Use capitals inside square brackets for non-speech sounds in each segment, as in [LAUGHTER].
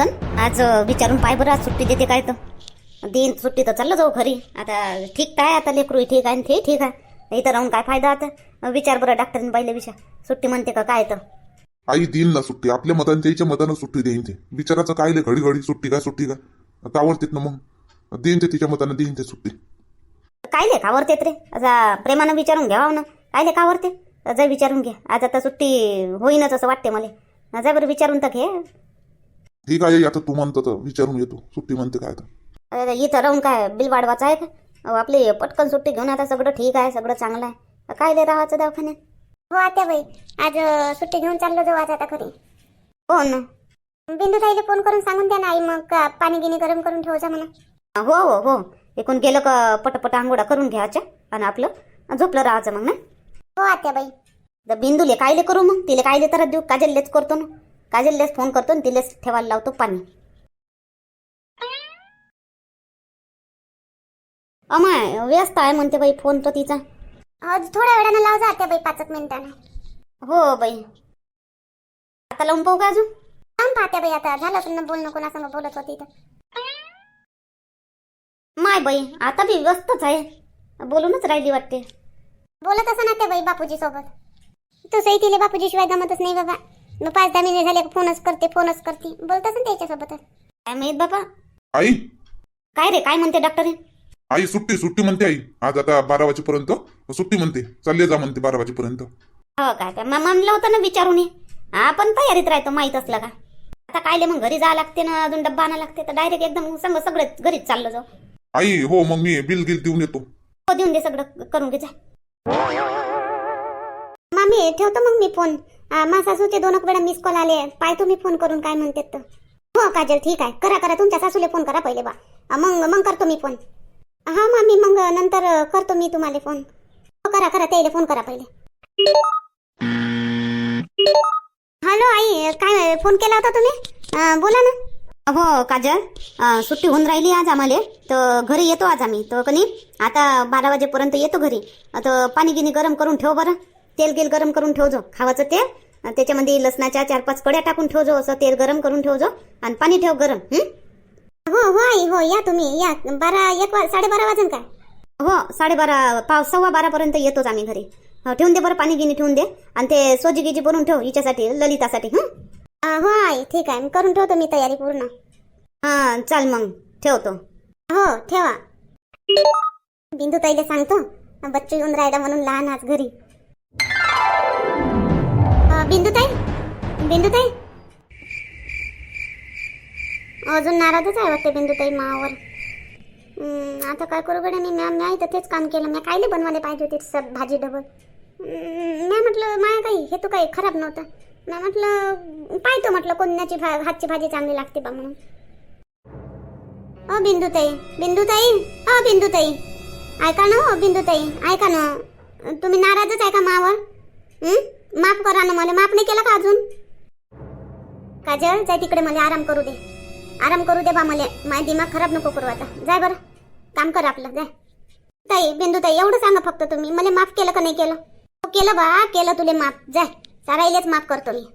मदन आज विचारून पाय बरं आज सुट्टी देते काय तर. देईन सुट्टी तर चाललं जाऊ घरी. आता ठीक काय आता लेकरू ठीक आहे ते ठीक आहे. इथं राहून काय फायदा आता? विचार बरं डॉक्टरने पाहिलं विचार. सुट्टी म्हणते का काय तर? आई देईन ना सुट्टी. आपल्या मताने त्याच्या मतानं सुट्टी देईन ते. बिचाराचं काय घडी घडी सुट्टी काय सुट्टी काय आवडतेत ना मग. देईन ते तिच्या मतानं देईन ते सुट्टी. काय ले कावरतेत रे? आता प्रेमानं विचारून घ्यावं ना. काय ले कावरते जा विचारून घ्या आज आता सुट्टी होईनच असं वाटते मला. जा बरं विचारून तर घे. ठीक आहे? आता तू म्हणतो तर विचारून येतो. सुट्टी म्हणते काय तर. अरे इथं राहून काय? बिल वाढवायचं आहे का? अहो, आपली पटकन सुट्टी घेऊन आता सगळं ठीक आहे सगळं चांगलं आहे. काय ले राहायचं दवाखान्यात? हो आता बाई. आज अं, सुट्टी घेऊन चाललो जाऊ आज आता घरी. हो ना. बिंदू ताईला फोन करून सांगून द्या ना आई मग का पाणी गिनी गरम करून ठेवायचा म्हणा. हो हो हो. एकूण गेलं का पटपट आंघोळा करून घ्यायच्या आणि आपलं झोपलं राहायचं मग ना? हो आत्या बाई. तर बिंदूले कायले करू मग? तिले कायले तर देऊ काजललेच करतो ना. काजललेच फोन करतो आणि तिलेच ठेवायला लावतो पाणी. अमाय व्यस्त आहे म्हणते बाई फोन तर तिचा. आज थोड्या वेळानं लाव जा आत्या बाई पाच एक मिनिटानं. हो बाई. आता लावून पाहू का अजून? थांब पाहत्या बाई आता. झालं पण बोलणं कोणासंग बोलत होती तर. माय बाई आता बी व्यस्तच आहे. बोलूनच राहिली वाटते. बोलत असं ना त्या बाई बापूजी सोबत तसंही तिले बापूजी शिवाय जमतच नाही बाबा. मग पाच दहा महिने झाले का फोनच करते फोनच करते. बोलत असं त्याच्यासोबतच काय माहीत बाबा आई? काय रे काय म्हणते डॉक्टर आई सुट्टी सुट्टी म्हणते आई. आज आता बारा वाजेपर्यंत. सुट्टी म्हणते. चालले जा म्हणते बारा वाजेपर्यंत. हो काय काय मग म्हणलं होतं ना विचारून ये आपण तयारीत राहतो माहीत असलं का? आता कायले मग घरी जावं लागते ना अजून डब्बा आणा लागते तर डायरेक्ट एकदम संग सगळे घरीच चाललो जाऊ. आई हो मग मी बिल गिल देऊन येतो. हो देऊन दे सगळं करून घे जा. मामी ठेवतो मग मी फोन. मा सासूचे दोन एक वेळा मिस कॉल आले. पाहतो मी फोन करून काय म्हणतात तर. हो काजल ठीक आहे. करा करा. तुमच्या सासूले फोन करा पहिले बा. मग मग करतो मी फोन हा मामी मग नंतर करतो मी तुम्हाला फोन हो करा करा. त्याला फोन करा पहिले. हॅलो आई काय फोन केला होता तुम्ही? बोला ना. हो काजल. सुट्टी होऊन राहिली आज आम्हाला. तर घरी येतो आज आम्ही. तर कनी आता बारा वाजेपर्यंत येतो घरी. आता पाणी गिनी गरम करून ठेव बरं. तेल गेल गरम करून ठेव जो खावाचं तेल त्याच्यामध्ये लसणाच्या चार पाच कड्या टाकून ठेव जो असं तेल गरम करून ठेव जो आणि पाणी ठेव गरम हं? हो आई हो या तुम्ही या. बारा एक वा साडेबारा वाजन काय? हो साडेबारा पाव सव्वा बारापर्यंत येतोच आम्ही घरी. हो ठेवून दे बरं पाणी गिनी ठेवून दे आणि ते सोजी गिजी बनवून ठेव हिच्यासाठी ललितासाठी हं? हो आई ठीक आहे करून ठेवतो मी तयारी पूर्ण. हां चाल मग ठेवतो. हो ठेवा. बिंदू ताईला सांगतो बच्चू येऊन राहिला म्हणून लहान आज घरी. बिंदुताई? बिंदुताई? अजून नाराजच आहे वाटते बिंदुताई मावर. आता काय करू गड्या मी? मॅम मी तर तेच काम केलं. मी कायले बनवायला पाहिजे होते सब भाजी डबल? मी म्हटलं माया काही हे तो काही खराब नव्हतं. मी म्हटलं पाहतो म्हटलं कोणाची भा हातची भाजी चांगली लागते बा म्हणून. अ बिंदुताई बिंदुताई अ बिंदुताई. ऐका ना हो बिंदुताई ऐका ना. तुम्ही नाराजच आहे का मावर? हं? माफ करा ना मला माफ नाही केलं का अजून? काजल जाय तिकडे मला आराम करू दे. आराम करू दे बा मला. माझा दिमाग खराब नको करू आता. जाय बरं. काम कर आपलं जाय. ताई बिंदू ताई एवढं सांगा फक्त तुम्ही. मला माफ केलं का नाही केलं? हो, केलं बा केलं तुले माफ. जाय. सारायलेच माफ करतो मी.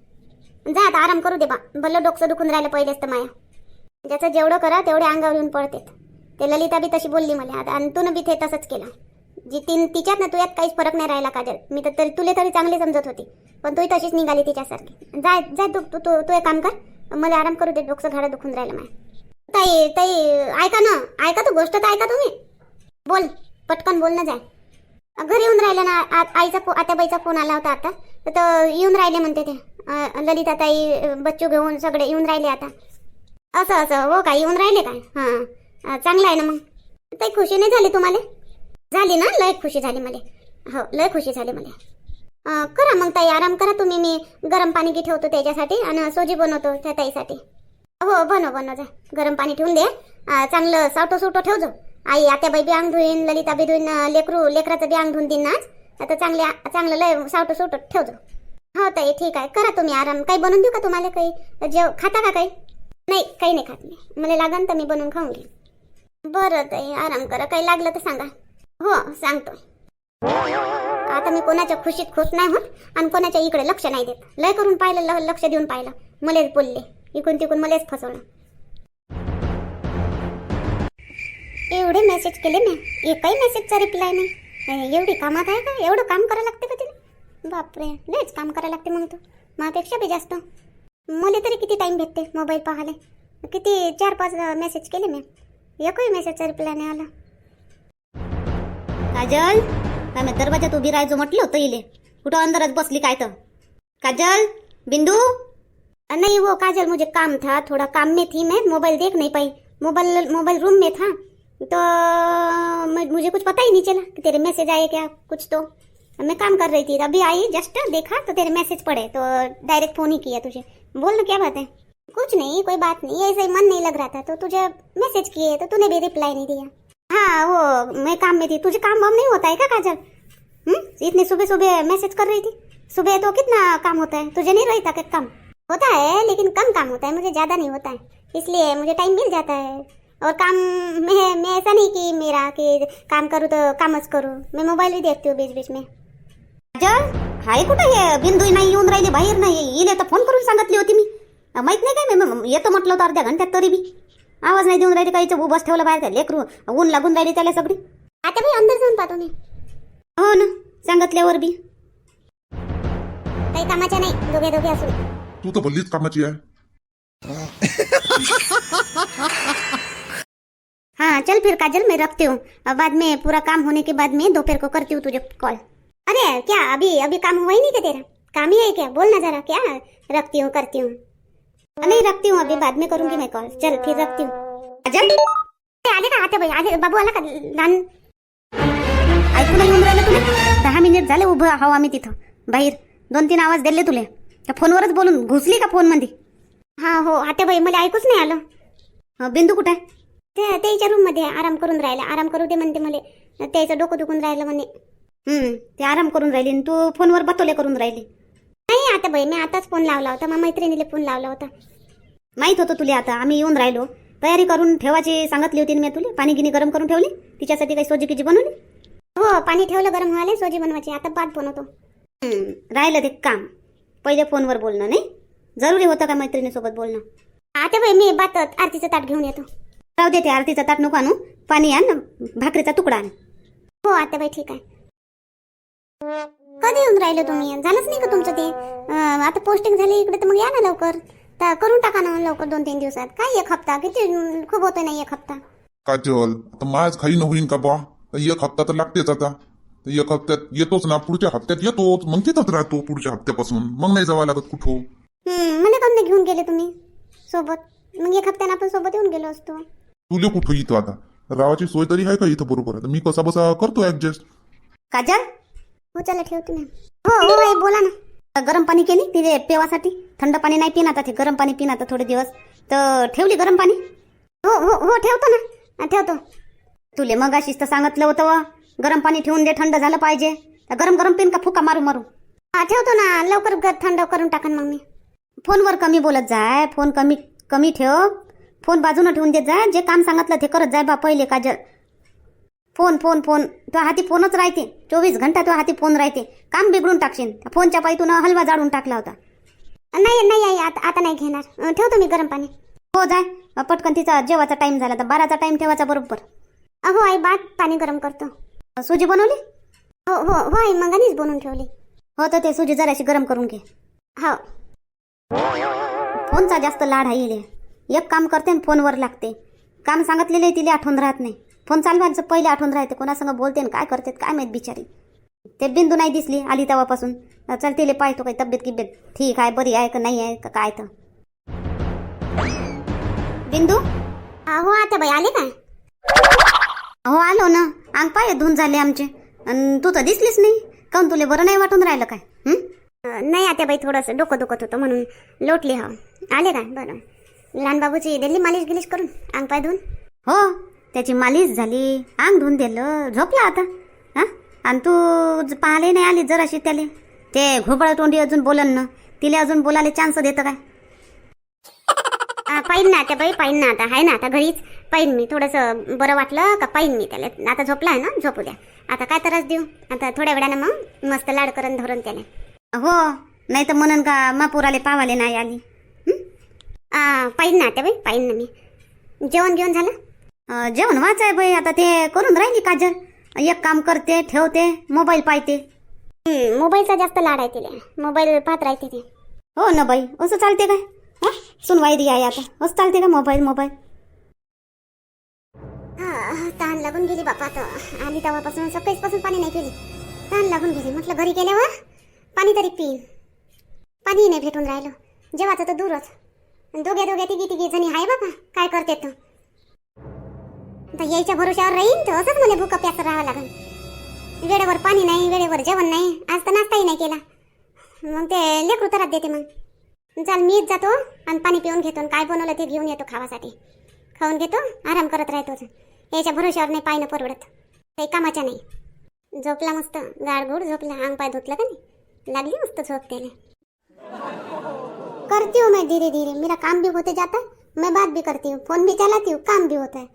जा आता आराम करू दे बा. भलं डोकं दुखून राहिलं पहिलेच तर माया. ज्याचं जेवढं करा तेवढे अंगावर येऊन पडतेत ते ललिता बी तशी बोलली मला. आता आणि तू बी ते तसंच केलं. जी तीन तिच्यात ना तुझ्यात काहीच फरक नाही राहिला काजल. मी तर तरी तुले तरी चांगले समजत होती. पण तूही तशीच निघाली तिच्यासारखी. जाय जाय तू तू तू तू एक काम कर. मला आराम करू दे डोकसं घाडं दुखून राहिलं माय ताई ताई ऐका ना. ऐका तू गोष्ट तर ऐका तुम्ही. बोल पटकन बोल ना जाय. घरी येऊन राहिलं ना आ- आईचा फो आत्याबाईचा फोन आला होता आता. तर येऊन राहिले म्हणते ते. अं, ललिता ताई अं, बच्चू घेऊन सगळे येऊन राहिले आता. असं असं हो काय येऊन राहिले काय? हां. चांगलं आहे ना मग. ताई खुशी नाही झाली तुम्हाला? झाली ना? लय खुशी झाली मला. हो लय खुशी झाली मला. करा मग ताई आराम करा तुम्ही. मी गरम पाणी की ठेवतो त्याच्यासाठी आणि सोजी बनवतो त्या ताईसाठी. हो बनव बनव जा. गरम पाणी ठेवून दे. चांगलं सावटो सुटो ठेवजो आई आत्याबाई बी अंग धुईन ललिता बी धुईन लेकरू लेकराचं बी अंग धुवून देईन ना आज. आता चांगले चांगलं लय सावटो सुटो ठेवजो हो ताई ठीक आहे. करा तुम्ही आराम. काही बनवून देऊ का तुम्हाला काही? जेव खाता का काही? नाही काही नाही खात नाही मला लागन तर मी बनवून खाऊन घेईन. बरं ताई आराम करा. काही लागलं तर सांगा. हो सांगतो आता मी कोणाच्या खुशीत खुश नाही होत आणि कोणाच्या इकडे लक्ष नाही देत. लय करून पाहिलं लक्ष देऊन पाहिलं. मलेच बोलले. इकून तिकून मलेच फसवलं. एवढे मेसेज केले मी. एकही मेसेजचा रिप्लाय नाही. एवढी कामात आहे का? एवढं काम करायला लागते का तिला? बापरे लयच काम करायला लागते मग तू. मापेक्षा बी जास्त. मुले तरी किती टाईम भेटते मोबाईल पाहायला? किती चार पाच मेसेज केले मी. एकही मेसेजचा रिप्लाय नाही आला. काजल मी दरवाजात उभी राहायचो म्हटलं होतं इले. कुठं अंदरच बसली काय तर. काजल, बिंदू? नहीं वो काजल, मुझे काम था, थोड़ा काम में थी मैं मोबाइल देख नहीं पाई. मोबाइल मोबाइल रूम में था. तो मुझे कुछ पता ही नहीं चला कि तेरे मैसेज आए क्या, कुछ तो. मैं काम कर रही थी, अभी आई जस्ट देखा तो तेरे मैसेज पड़े तो डायरेक्ट फ़ोन ही किया तुझे. बोल ना क्या बात है? कुछ नहीं, कोई बात नहीं, ऐसे ही मन नहीं लग रहा था तो तुझे मैसेज किए तो तूने भी रिप्लाई नहीं दिया. हाँ वो मैं काम में थी। तुझे काम वाम नहीं होता है क्या काजल? हम्म? इतनी सुबह सुबह मैसेज कर रही थी। सुबह तो कितना काम होता है? तुझे नहीं रहता क्या काम? होता है, लेकिन कम काम होता है। मुझे ज़्यादा नहीं होता है। इसलिए मुझे टाइम मिल जाता है। और काम में, मैं ऐसा नहीं कि मेरा कि काम करूँ तो कामच करूँ। मैं मोबाइल भी देखती हूँ बीच बीच में। काजल हाय कुठं हे? बिंदू नाही येऊन राहिले बाहेर नाही इले तर फ़ोन करून सांगितली होती मी। माहित नाही काय? मी येतो म्हटलं होतं अर्ध्या घंट्यात तरी बी। आवाज नाही देऊन राहिली काहीचं उभंच ठेवलं बाहेर लेकरू. ऊन लागून राहिली त्याला सगळी. आता भाई अंदर जाऊन पाहतो मी. हो ना सांगितल्यावर बी. काही कामाच्या नाही दोघे दोघे असून. तू तर भल्लीच कामाची आहे. हाँ चल फिर काजल मैं रखती हूँ. अब बाद में पूरा काम होने के बाद में दोपहर को करती हूँ तुझे कॉल अरे क्या अभी अभी काम हुआ ही नहीं क्या तेरा? काम ही है क्या? बोल ना जरा क्या? रखती हूँ करती हूँ. नहीं रखती हूँ अभी बाद में करूंगी मैं कॉल चल फिर रखती हूँ. आले का आता भाई? आले बाबू आला का? लहान ऐकू नाही येऊन राहिलं तुला? दहा मिनिट झाले उभं आहो आम्ही तिथं. बाहेर. दोन तीन आवाज दिले तुले. त्या फोनवरच बोलून घुसली का फोनमध्ये हा हो. आता भाई मला ऐकूच नाही आलं. बिंदू कुठं आहे? ते त्याच्या रूममध्ये आराम करून राहिला. आराम करू दे म्हणते मला. त्याचं डोकं दुखून राहिलं म्हणे. हम्म ते आराम करून राहिली तू फोनवर बतोले करून राहिली. नाही आता बाई मी आताच फोन लावला होता. मग मैत्रिणीला फोन लावला होता. माहीत होतं तुला आता आम्ही येऊन राहिलो. तयारी करून ठेवायची सांगितली होती ना मी तुला. पाणी गिनी गरम करून ठेवली. तिच्यासाठी काही सोजी किजी बनवली? हो पाणी ठेवलं गरम व्हायला सोजी बनवायची. आता बाद बनवतो राहिलं ते काम. पहिले फोनवर बोलणं नाही? जरुरी होतं का मैत्रिणीसोबत बोलणं? आता बाई मी बात आरतीचं ताट घेऊन येतो. राहू दे ते आरतीचा ताट नको आणू. पाणी आण भाकरीचा तुकडा आण. हो आता बाई ठीक आहे. कधी येऊन राहिले तुम्ही? झालंच नाही का तुमचं ते? आता पोस्टिंग झाली इकडे तर मग या ना लवकर. तर करून टाका ना लवकर दोन तीन दिवसात. काय एक हप्ता? किती? खूप होतोय ना एक हप्ता. काजल आता माझ खाई न होईन का बा एक हप्ता तर लागतेच आता. तर एक हप्त्यात येतोच ना. पुढच्या हप्त्यात येतोच. मग तिथंच राहतो पुढच्या हप्त्यापासून. मग नाही जावं लागत कुठं. मला काऊन नाही घेऊन गेले तुम्ही? सोबत? मग एक हप्त्यानं आपण सोबत येऊन गेलो असतो. तुले कुठं इथं आता? रावाची सोय तरी आहे का इथं बरोबर? मी कसा बसा करतो ऍडजस्ट काजल? हो चला ठेवते मॅम. हो हो आई, बोला ना. गरम पाणी केली तिथे पेवासाठी. थंड पाणी नाही पिणार ते गरम पाणी पिणार थोडे दिवस. तर ठेवली गरम पाणी? हो हो हो ठेवतो ना. ठेवतो. तुले मग अशीच तर सांगितलं होतं गरम पाणी ठेवून दे थंड झालं पाहिजे. तर गरम गरम पिन का फुका मारू मारू? हा ठेवतो ना. लवकर थंड करून टाकन मग मी. फोनवर कमी बोलत जाय. फोन कमी कमी ठेव. फोन बाजूनं ठेवून देत जाय. जे काम सांगितलं ते करत जाय बा पहिले काजल. Phone phone phone. तो हाती फोनच राहते. चोवीस घंटा तो हाती फोन राहते. काम बिघडून टाकशील. फोनच्या पायी तुनं हलवा जाळून टाकला होता. नाही नाही आई आता आता नाही घेणार. ठेवतो मी गरम पाणी. हो जाय पटकन तिचा जेवाचा टाइम झाला तर बाराचा टाइम ठेवायचा बरोबर. अहो आई बाद पाणी गरम करतो. सुजी बनवली? हो हो हो आई मंगानीच बनवून ठेवली. हो तर ते सुजी जराशी गरम करून घे. हो. फोनचा जास्त लाड आहे. एक काम करते आणि फोनवर लागते. काम सांगितलेले तिला आठवण राहत नाही. फोन चालवायचं पहिले आठवण राहते. कोणासंग बोलते काय करते काय माहीत बिचारी. ते बिंदू नाही दिसली आली तेव्हापासून. चल तिले पाहतो काही तब्येत गिब्येत. ठीक आहे बरी आहे का नाही आहे का काय तर. बिंदू? हो आता बाई आले काय? हो आलो ना. अंग पाय धुवून झाले आमचे. तू तर दिसलीच नाही. काऊन तुले बरं नाही वाटून राहिलं काय? हं? नाही आता बाई थोडंसं डोकं दुखत होतं म्हणून लोटले हा आले काय? बरं. लहान बाबूची दिल्ली मालिश गिलिश करून अंग पाय धुवून हो. त्याची मालिश झाली अंग धुवून दिलं झोपला आता. हा? आणि तू ज- पाहायला नाही आली जराशी त्याले. ते घोबळ तोंडी अजून बोलन ना. तिला अजून बोलायला चान्स देतं काय? [LAUGHS] पाहिन ना आता बाई पाहिन ना आता. आहे ना आता घरीच. पाहिन मी. थोडंसं बरं वाटलं का पाहिन मी त्याला. आता झोपला आहे ना? झोपू द्या. आता काय त्रास देऊ? आता थोड्या वेळानं मग मस्त लाड करून धरून त्याला. हो. नाही तर म्हणन का मापुराले पावाले नाही आली. पाहिन ना आता बाई पाहिन ना मी. जेवण घेऊन झालं? जेवण वाचाय बाई आता ते करून राहिली काजल. एक काम करते ठेवते मोबाईल पाहते. मोबाईलचा जास्त लाड आहे तिला. मोबाईल पाहत राहते ते. हो ना बाई असं चालते काय? हा? सुनवाई आहे आता. असं चालते का मोबाईल मोबाईल? हा, तहान लागून गेली बापा आता. आली तेव्हापासून सकाळीपासून पाणी नाही केली तहान लागून गेली. म्हटलं घरी गेल्यावर पाणी तरी पिईन. पाणी नाही भेटून राहिलं. जेवायचं तर दूरच. दोघ्या दोघ्या तिघी तिघी जणी आहे बाबा काय करते तर यायच्या भरोशावर राहीन तर असंच मला भूक प्यास राहावं लागेल वेळेवर पाणी नाही वेळेवर जेवण नाही आज तर नाश्ताही नाही केला. मग ते लेकरू तरात देते मग. चाल मीच जातो आणि पाणी पिऊन घेतो आणि काय बनवलं ते घेऊन येतो खावासाठी. खाऊन घेतो आराम करत राहतो. याच्या भरोशावर नाही पाय न परवडत. काही कामाच्या नाही. झोपला मस्त गाडगुड झोपला अंग पाय धुतला का नाही? लागली मस्त झोप त्याला. करती हूँ मैं धीरे धीरे मेरा काम भी होते जाता है मैं बात भी करती हूँ फोन भी चलाती हूँ काम भी होता है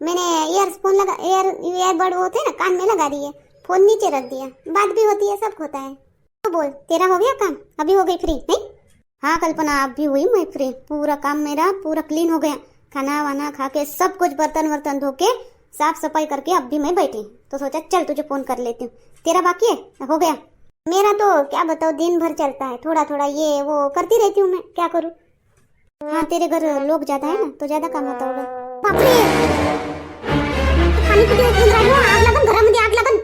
मैंने ईयरफोन लगा एयर ईयरबड होते हैं ना, कान में लगा दिए फ़ोन नीचे रख दिया, बात भी होती है, सब होता है। तो बोल, तेरा हो गया काम? अभी हो गई फ्री नहीं? हाँ कल्पना, अब भी हुई मैं फ्री पूरा काम मेरा, पूरा क्लीन हो गया। खाना वाना खा के, सब कुछ बर्तन वर्तन धो के, साफ़ सफ़ाई करके अब भी मैं बैठी। तो सोचा, चल तुझे फ़ोन कर लेती हूँ। तेरा बाकी है? हो गया। मेरा तो क्या बताओ दिन भर चलता है। थोड़ा थोड़ा ये, वो करती रहती हूँ मैं, क्या करूँ? हाँ तेरे घर लोग ज़्यादा है ना तो ज़्यादा काम होता होगा। आग लागन घरामध्ये आग लागन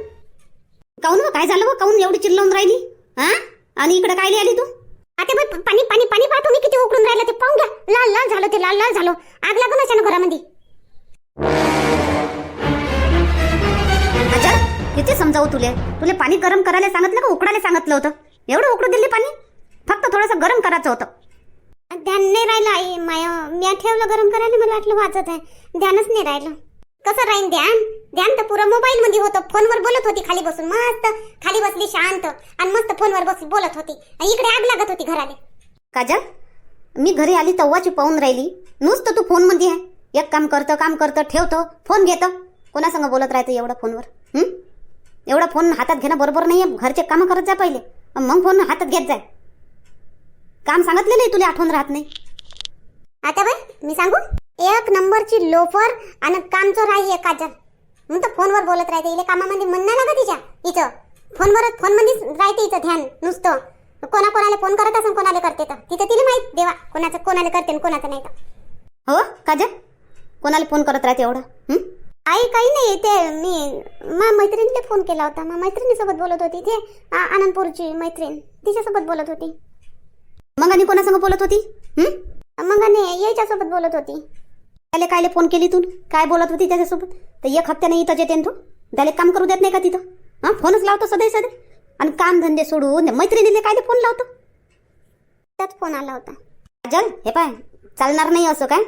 काऊन व हो, काय झालं हो? व काऊन एवढी चिल्लावून राहिली? हा? आणि इकडे काय आली तू? आता बाई पाणी पाणी पाणी पाहतो मी किती उकळून राहिलं ते पाहून घ्या. लाल लाल झालं ते लाल लाल झालं. आग लागून ना घरामध्ये. अच्छा किती समजावू तुले? तुले पाणी गरम करायला सांगितलं का उकडायला सांगितलं होतं? एवढं उकडू दिले पाणी? फक्त थोडंसं गरम करायचं होतं. ध्यान नाही राहिलं आई माया मी ठेवलं गरम करायला मला वाटलं वाचत आहे. ध्यानच नाही राहिलं. कसं राहीन ध्यान? ध्यान तर पुरं मोबाईल मध्ये होतं. फोनवर बोलत होती खाली बसून. मस्त. खाली बसली शांत. आणि मस्त फोनवर बस बोलत होती. आणि इकडे आग लागत होती घराला. काजल मी घरी आली तव्वाची पाहून राहिली. नुसतं तू फोनमध्ये आहे. एक काम करतं काम करतं ठेवतो फोन घेतं. कोणासंग बोलत राहतं एवढं फोनवर? एवढा फोन हातात घेणं बरोबर नाही आहे घरचे कामं करत जा पहिले. मग फोन हातात घेत जाय. काम सांगितलेलं आहे तुला आठवण राहत नाही? आता बाई मी सांगू? एक नंबरची लोफर आणि कामचोर आहे एक काजल. मग तर फोनवर बोलत राहते इले कामामध्ये मन नाही लागत तिच्या इथं. फोनवरच फोनमध्येच राहते इथं ध्यान नुसतं. कोणा कोणाला फोन करत असं कोणाला करते तर. तिथं तिला माहीत देवा कोणाचं कोणाला करते आणि कोणाचं नाही तर. हो काजल? कोणाला फोन करत राहते एवढं? आई काही नाही ते मी मा मैत्रिणीला फोन केला होता. मग मैत्रिणीसोबत बोलत होती ते आनंदपूरची मैत्रीण तिच्यासोबत बोलत होती. मग आणि कोणासंग बोलत होती? नाही मग याच्यासोबत बोलत होती. त्याला कायले फोन केली तू? काय बोलत होती त्याच्यासोबत? तर एक हप्त्याने इथं येते तू. त्याला काम करू देत नाही का तिथं? हां? फोनच लावतो सदै सदै आणि काम धंदे सोडून मैत्रिणीले कायले फोन लावतो? त्यात फोन आला होता. काजल हे पाय चालणार नाही असं काय?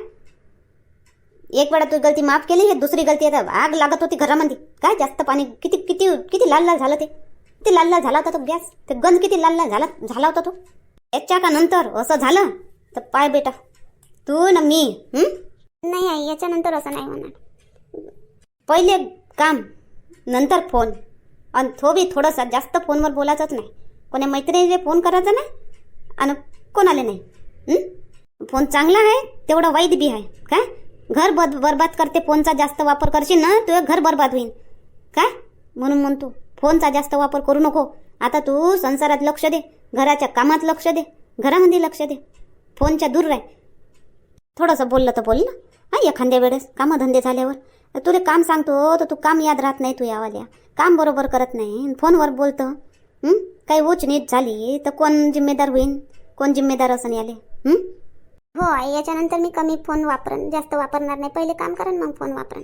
एक वेळा तू गलती माफ केली हे दुसरी गलती आता आग लागत होती घरामध्ये काय जास्त पाणी किती किती किती लाल लाल झालं ते? किती लाल लाल झाला होता तो गॅस. ते गंज किती लाल लाल झाला झाला होता तो. याच्या का नंतर? असं झालं? तर पाय बेटा. तू ना मी? नाही आई याच्यानंतर असं नाही होणार. पहिले काम नंतर फोन. आणि तो बी थोडंसं जास्त फोनवर बोलायचंच नाही. कोण्या मैत्रिणीला फोन करायचा नाही आणि कोणाला नाही? फोन चांगला आहे तेवढा वाईट बी आहे. काय? घर बद बरबाद करते फोनचा जास्त वापर करशील ना तुझं घर बरबाद होईल काय? म्हणून म्हणतो फोनचा जास्त वापर करू नको. आता तू संसारात लक्ष दे घराच्या कामात लक्ष दे घरामध्ये लक्ष दे. फोनच्या दूर राह. थोडंसं बोललं तर बोल ना. हा एखाद्या वेळेस कामधंदे झाल्यावर. तुला काम सांगतो तर तू काम याद राहत नाही तू यावाल्या काम बरोबर करत नाही. फोनवर बोलतं काही ओच नीच झाली तर कोण जिम्मेदार होईन? कोण जिम्मेदार असं याले? हो? याच्यानंतर मी कमी फोन वापरन जास्त वापरणार नाही. पहिले काम करेन मग फोन वापरन.